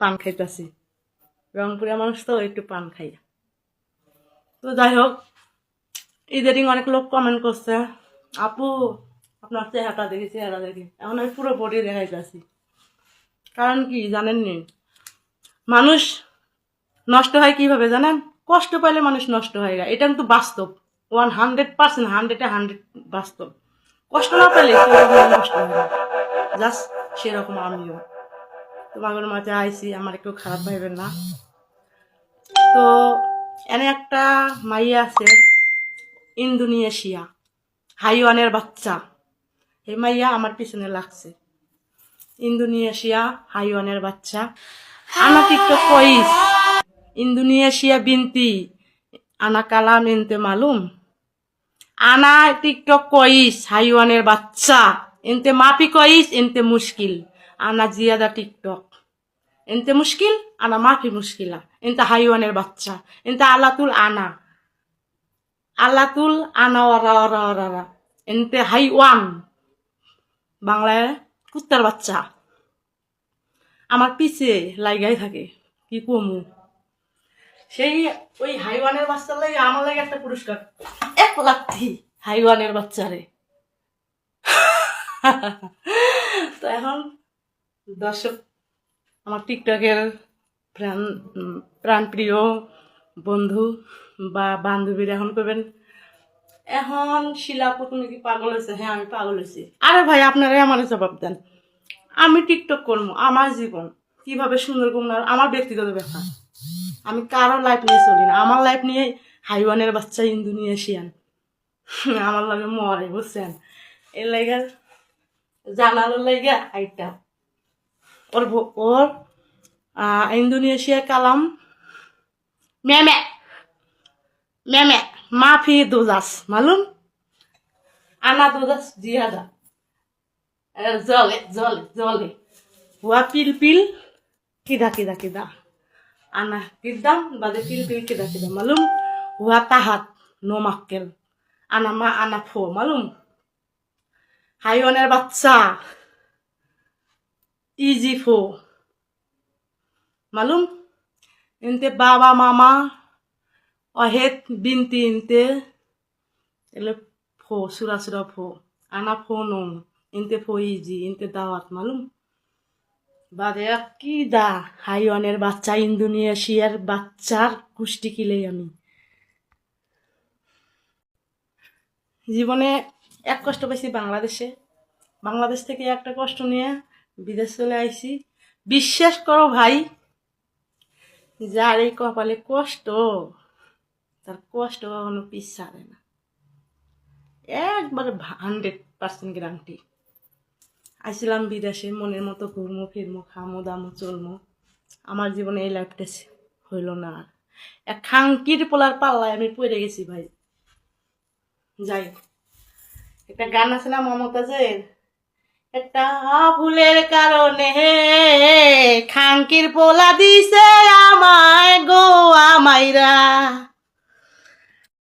পান খাইতেছি। রংপুরের মানুষ তো একটু পান খাই তো যাই হোক ইদারিং অনেক লোক কমেন্ট করছে, আপু, আপনার চেহারাটা দেখি, চেহারা দেখি। এখন আমি পুরো বডি দেখাইতেছি। কারণ কি জানেন জানেননি মানুষ নষ্ট হয় কীভাবে জানেন? কষ্ট পাইলে মানুষ নষ্ট হয় না এটা কিন্তু বাস্তব। ওয়ান হান্ড্রেড পার্সেন্ট হান্ড্রেডে হান্ড্রেড বাস্তব। কষ্ট না পেলে নষ্ট হয় না জাস্ট সেরকম আমিও। তোমাদের মাঝে আইসি আমার কেউ খারাপ ভাইবেন না। তো, এনে একটা মাইয়া আছে, ইন্দোনেশিয়া, হাইওয়ানের বাচ্চা। এই মাইয়া আমার পিছনে লাগছে। ইন্দোনেশিয়া, হাইওয়ানের বাচ্চা। আনা টিকটক কইস, ইন্দোনেশিয়া বিনতি, আনা কালাম এনতে মালুম? আনা টিকটক কইস, হাইওয়ানের বাচ্চা। এনতে মাপি কইস, এনতে মুশকিল। আনা জিয়াদা টিকটক। এনতে মুশকিল, আনা মাফি মুশকিলা। এনতে হাইওয়ানের বাচ্চা, এনতে আলাতুল আনা। আলাতুল আনা ওরা ওরা ওরা এনতে হাইওয়ান। বাংলায় কুত্তার বাচ্চা। আমার পিছে লাইগাই থাকে, কি কমু? সেই ওই হাইওয়ানের বাচ্চার লাগে আমার লাগে একটা পুরস্কার। এক লাথি হাইওয়ানের বাচ্চারে। তো এখন দর্শক আমার টিকটকের প্রাণ প্রাণপ্রিয় বন্ধু বা বান্ধবীরা এখন করবেন এখন শিলাপু তুমি কি পাগল হয়েছে হ্যাঁ আমি পাগল হয়েছি আরে ভাই আপনারাই আমার জবাব দেন। আমি টিকটক করব, আমার জীবন। কীভাবে সুন্দর করব আমার ব্যক্তিগত ব্যাপার। আমি কারও লাইফ নিয়ে চলি না। আমার লাইফ নিয়ে হাইওয়ানের বাচ্চা ইন্দোনেশিয়ান। আমার লাগে মরে, বুঝছেন? এর লাগে জানালোর লাগে আইটা ওর ওর ইন্দোনেশিয়া কালাম। ম্যামে ম্যামে মাফি দুজাস, মালুম? আনা দুজাস, জিয়াদা। জলে জলে জলে। হুয়া পিল পিল, কিদা কিদা কিদা। আনা কিদাম বাদে পিল পিল, কিদা কিদা, মালুম? হুয়া তাহাত নো মাক্কেল আনা মা, আনা ফো, মালুম? হাইওয়ানের বাচ্চা। ইজি ফো মালুম এনতে বাবা মামা অহেত বিনতি ইনতে এলে ফো সুরা সুরা ফো আনা ফো নম ইনতে ফো ইজি ইনতে দাওয়াত মালুম বাদে কি দা হাইওয়ানের বাচ্চা ইন্দোনেশিয়ার বাচ্চার কুষ্টি কিলেই আমি জীবনে এক কষ্ট পাইছি বাংলাদেশে বাংলাদেশ থেকে একটা কষ্ট নিয়ে বিদেশ চলে আইছি। বিশ্বাস করো ভাই, যার এই কপালে কষ্ট, তার কষ্ট কখনো পিস ছাড়ে না। একবারে হান্ড্রেড পার্সেন্ট গ্যারান্টি আইছিলাম বিদেশে, মনের মতো ঘুরমো, ফিরমো, খামো, দামো, চলমো। আমার জীবনে এই লাইফটা হইল না আর। এক খাঙ্কির পোলার পাল্লায় আমি পড়ে গেছি ভাই। যাই একটা গান আছে না মমতাজের? একটা ভুলের কারণে খাঙ্কির পোলা দিছে আমায় গো আমাইরা।